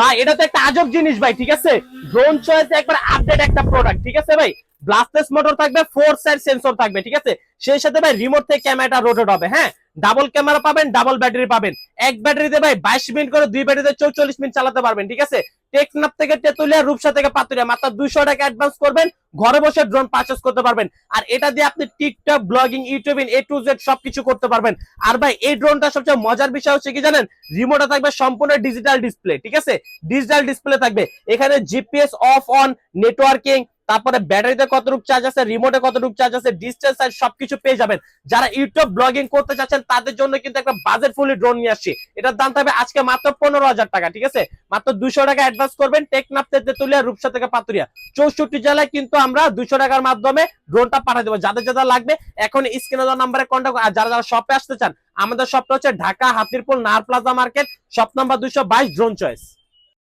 ভাই, এটা তো একটা আজব জিনিস ভাই, ঠিক আছে? ড্রোন চয়েস একবার আপডেট একটা প্রোডাক্ট ঠিক আছে ভাই? ব্লাস্টলেস মোটর থাকবে ফোর সাইড সেন্সর থাকবে, ঠিক আছে? সেই সাথে ভাই রিমোট থেকে ক্যামেরাটা রোটেট হবে হ্যাঁ? ডাবল ক্যামেরা পাবেন ডাবল ব্যাটারি পাবেন। এক ব্যাটারিতে ভাই বাইশ মিনিট করে দুই ব্যাটারিতে চৌচল্লিশ মিনিট চালাতে পারবেন, ঠিক আছে? টেকনাপ থেকে তেতুলিয়া, রূপসা থেকে পাতুরিয়া, মাত্র দুইশো টাকা অ্যাডভান্স করবেন, ঘরে বসে ড্রোন পারচেস করতে পারবেন। আর এটা দিয়ে আপনি টিকটক ব্লগিং ইউটিউবিং এ টু জেড সবকিছু করতে পারবেন। আর ভাই, এই ড্রোনটা সবচেয়ে মজার বিষয় হচ্ছে কি জানেন? রিমোটে থাকবে সম্পূর্ণ ডিজিটাল ডিসপ্লে ঠিক আছে? ডিজিটাল ডিসপ্লে থাকবে। এখানে জিপিএস অফ অন নেটওয়ার্কিং তারপরে ব্যাটারিতে কতটুকু চার্জ আছে রিমোটে কতটুকু চার্জ আছে ডিস্টেন্স সাইজ সবকিছু পেয়ে যাবেন। যারা ইউটিউব ব্লগিং করতে চাচ্ছেন, তাদের জন্য কিন্তু একটা বাজেট ফুলি ড্রোন নিয়ে আসছি। এটার দাম থাকবে আজকে মাত্র পনেরো হাজার টাকা, ঠিক আছে? মাত্র দুশো টাকা অ্যাডভান্স করবেন টেকনাপ তেতুলিয়া, রূপসা থেকে পাতুরিয়া। চৌষট্টি জেলায় কিন্তু আমরা দুশো টাকার মাধ্যমে ড্রোনটা পাঠিয়ে দেবো। যাদের যাদের লাগবে, এখন স্ক্রিনে দেওয়া নাম্বারে কন্ট্যাক্ট আর যারা যারা শপে আসতে চান, আমাদের শপটা হচ্ছে ঢাকা, হাতিরপুল নার প্লাজা মার্কেট শপ নাম্বার দুশো বাইশ ড্রোন চয়েস